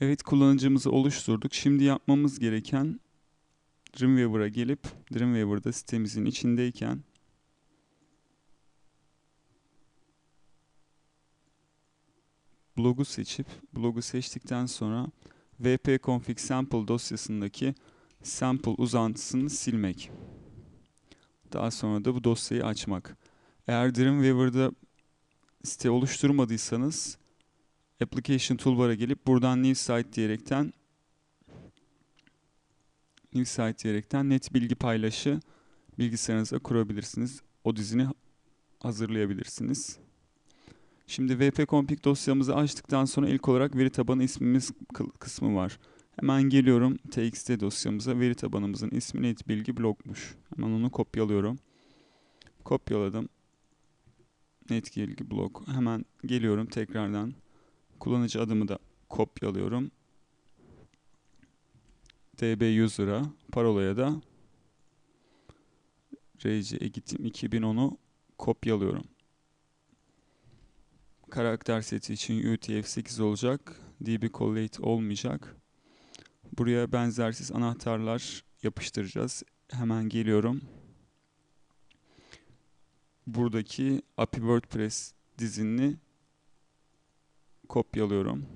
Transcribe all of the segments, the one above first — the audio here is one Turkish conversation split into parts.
Evet kullanıcımızı oluşturduk. Şimdi yapmamız gereken Dreamweaver'a gelip Dreamweaver'da sitemizin içindeyken blogu seçip blogu seçtikten sonra wp-config sample dosyasındaki sample uzantısını silmek. Daha sonra da bu dosyayı açmak. Eğer Dreamweaver'da site oluşturmadıysanız Application Toolbar'a gelip buradan New Site diyerekten New Site diyerekten net bilgi paylaşı bilgisayarınıza kurabilirsiniz. O dizini hazırlayabilirsiniz. Şimdi wp-config dosyamızı açtıktan sonra ilk olarak veri tabanı ismimiz kısmı var. Hemen geliyorum txt dosyamıza veri tabanımızın ismi net bilgi blokmuş. Hemen onu kopyalıyorum. Kopyaladım. Net bilgi blok. Hemen geliyorum tekrardan. Kullanıcı adımı da kopyalıyorum. db user'a, parolaya da rc egitim 2010'u kopyalıyorum. Karakter seti için UTF-8 olacak. db collate olmayacak. Buraya benzersiz anahtarlar yapıştıracağız. Hemen geliyorum. Buradaki API WordPress dizinini kopyalıyorum.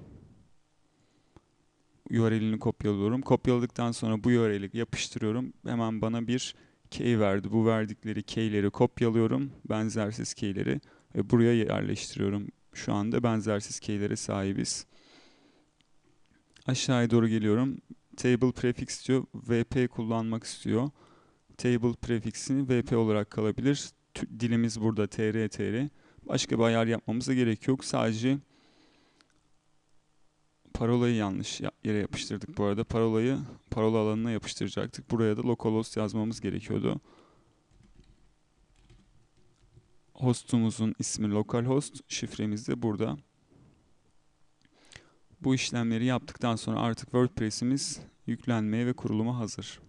URL'ini kopyalıyorum. Kopyaladıktan sonra bu URL'i yapıştırıyorum. Hemen bana bir key verdi. Bu verdikleri keyleri kopyalıyorum. Benzersiz keyleri ve buraya yerleştiriyorum. Şu anda benzersiz keylere sahibiz. Aşağıya doğru geliyorum. Table prefix diyor. VP kullanmak istiyor. Table prefixini VP olarak kalabilir. Dilimiz burada tr tr. Başka bir ayar yapmamıza gerek yok. Sadece parolayı yanlış yere yapıştırdık bu arada. Parolayı parola alanına yapıştıracaktık. Buraya da localhost yazmamız gerekiyordu. Hostumuzun ismi localhost, şifremiz de burada. Bu işlemleri yaptıktan sonra artık WordPress'imiz yüklenmeye ve kuruluma hazır.